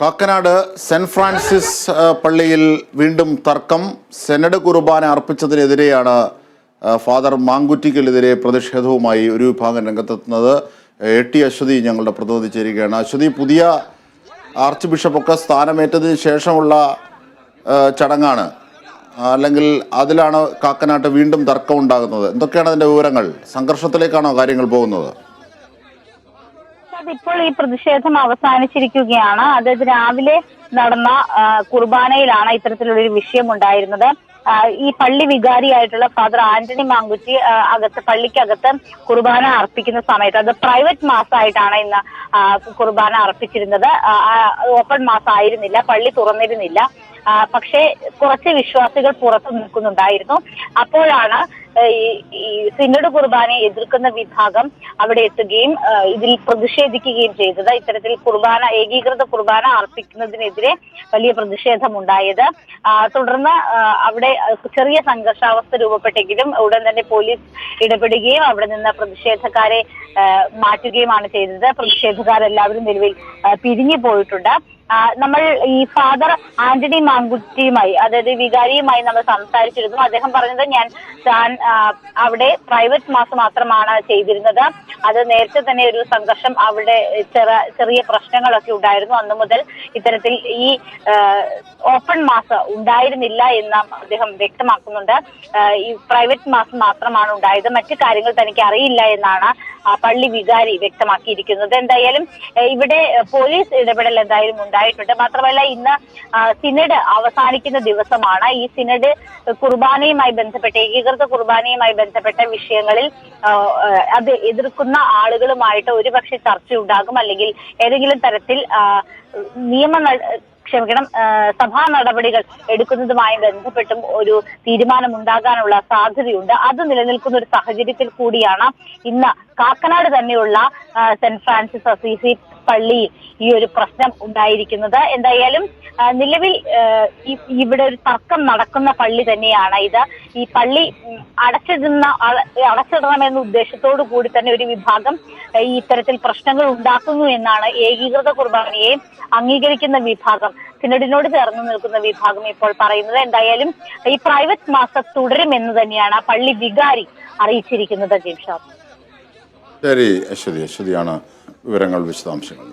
Kakkanad saint Francis പള്ളിയിൽ വീണ്ടും തർക്കം. സെനഡ് കുർബാന അർപ്പിച്ചതിനെതിരെയാണ് ഫാദർ മാങ്കുറ്റിക്കെതിരെ പ്രതിഷേധവുമായി ഒരു വിഭാഗം രംഗത്തെത്തുന്നത്. എ ടി അശ്വതി ഞങ്ങളുടെ പ്രതിനിധി ചേരുകയാണ്. അശ്വതി പുതിയ ആർച്ച് ബിഷപ്പൊക്കെ സ്ഥാനമേറ്റതിന് ശേഷമുള്ള ചടങ്ങാണ്. അല്ലെങ്കിൽ അതിലാണ് കാക്കനാട്ട് വീണ്ടും തർക്കം ഉണ്ടാകുന്നത് എന്തൊക്കെയാണ് അതിന്റെ വിവരങ്ങൾ? സംഘർഷത്തിലേക്കാണോ കാര്യങ്ങൾ പോകുന്നത്? ഇപ്പോൾ ഈ പ്രതിഷേധം അവസാനിച്ചിരിക്കുകയാണ്. അതായത് രാവിലെ നടന്ന കുർബാനയിലാണ് ഇത്തരത്തിലുള്ളൊരു വിഷയം ഉണ്ടായിരുന്നത് ഈ പള്ളി വികാരിയായിട്ടുള്ള ഫാദർ ആന്റണി മാങ്കുറ്റി അകത്ത് പള്ളിക്കകത്ത് കുർബാന അർപ്പിക്കുന്ന സമയത്ത് അത് പ്രൈവറ്റ് മാസമായിട്ടാണ് ഇന്ന് കുർബാന അർപ്പിച്ചിരുന്നത്. ഓപ്പൺ മാസം ആയിരുന്നില്ല പള്ളി തുറന്നിരുന്നില്ല. പക്ഷേ കുറച്ച് വിശ്വാസികൾ പുറത്തു നിൽക്കുന്നുണ്ടായിരുന്നു. അപ്പോഴാണ് ഈ സിനഡ് കുർബാനയെ എതിർക്കുന്ന വിഭാഗം അവിടെ എത്തുകയും ഇതിൽ പ്രതിഷേധിക്കുകയും ചെയ്തത്. ഇത്തരത്തിൽ കുർബാന ഏകീകൃത കുർബാന അർപ്പിക്കുന്നതിനെതിരെ വലിയ പ്രതിഷേധം ഉണ്ടായത് തുടർന്ന് അവിടെ ചെറിയ സംഘർഷാവസ്ഥ രൂപപ്പെട്ടെങ്കിലും ഉടൻ തന്നെ പോലീസ് ഇടപെടുകയും അവിടെ നിന്ന് പ്രതിഷേധക്കാരെ മാറ്റുകയുമാണ് ചെയ്തത്. പ്രതിഷേധക്കാരെല്ലാവരും നിലവിൽ പിരിഞ്ഞു പോയിട്ടുണ്ട്. നമ്മൾ ഈ ഫാദർ ആന്റണി മാങ്കുറ്റിയുമായി അതായത് വികാരിയുമായി നമ്മൾ സംസാരിച്ചിരുന്നു. അദ്ദേഹം പറഞ്ഞത് ഞാൻ താൻ അവിടെ പ്രൈവറ്റ് മാസ് മാത്രമാണ് ചെയ്തിരുന്നത്. അത് നേരത്തെ തന്നെ ഒരു സംഘർഷം അവിടെ ചെറ ചെറിയ പ്രശ്നങ്ങളൊക്കെ ഉണ്ടായിരുന്നു. അന്നു മുതൽ ഇത്തരത്തിൽ ഈ ഓപ്പൺ മാസ് ഉണ്ടായിരുന്നില്ല എന്ന് അദ്ദേഹം വ്യക്തമാക്കുന്നുണ്ട്. ഈ പ്രൈവറ്റ് മാസ് മാത്രമാണ് ഉണ്ടായത്. മറ്റു കാര്യങ്ങൾ തനിക്ക് അറിയില്ല എന്നാണ് പള്ളി വികാരി വ്യക്തമാക്കിയിരിക്കുന്നത്. എന്തായാലും ഇവിടെ പോലീസ് ഇടപെടൽ എന്തായാലും ഉണ്ടായിട്ടുണ്ട്. മാത്രമല്ല ഇന്ന് സിനഡ് അവസാനിക്കുന്ന ദിവസമാണ്. ഈ സിനഡ് കുർബാനയുമായി ബന്ധപ്പെട്ട് ഏകീകൃത കുർബാനയുമായി ബന്ധപ്പെട്ട വിഷയങ്ങളിൽ അത് എതിർക്കുന്ന ആളുകളുമായിട്ട് ഒരുപക്ഷെ ചർച്ച ഉണ്ടാകും അല്ലെങ്കിൽ ഏതെങ്കിലും തരത്തിൽ നിയമ ക്ഷമിക്കണം സഭാ നടപടികൾ എടുക്കുന്നതുമായി ബന്ധപ്പെട്ടും ഒരു തീരുമാനം ഉണ്ടാകാനുള്ള സാധ്യതയുണ്ട്. അത് നിലനിൽക്കുന്ന ഒരു സാഹചര്യത്തിൽ കൂടിയാണ് ഇന്ന് കാക്കനാട് തന്നെയുള്ള സെന്റ് ഫ്രാൻസിസ് അസീസി പള്ളിയിൽ ഈ ഒരു പ്രശ്നം ഉണ്ടായിരിക്കുന്നത്. എന്തായാലും നിലവിൽ ഇവിടെ ഒരു തർക്കം നടക്കുന്ന പള്ളി തന്നെയാണ് ഇത്. ഈ പള്ളി അടച്ചിടുന്ന അട- അടച്ചിടണമെന്ന ഉദ്ദേശത്തോടു കൂടി തന്നെ ഒരു വിഭാഗം ഈ ഇത്തരത്തിൽ പ്രശ്നങ്ങൾ ഉണ്ടാക്കുന്നു എന്നാണ് ഏകീകൃത കുർബാനയെ അംഗീകരിക്കുന്ന വിഭാഗം. സിനഡിനോട് ചേർന്ന് നിൽക്കുന്ന വിഭാഗം ഇപ്പോൾ പറയുന്നത് എന്തായാലും ഈ പ്രൈവറ്റ് മാസം തുടരുമെന്ന് തന്നെയാണ് പള്ളി വികാരി അറിയിച്ചിരിക്കുന്നത് ജിംഷാദ് ശരി അശ്വതി ശരിയാണ് വിവരങ്ങൾ വിശദാംശങ്ങൾ.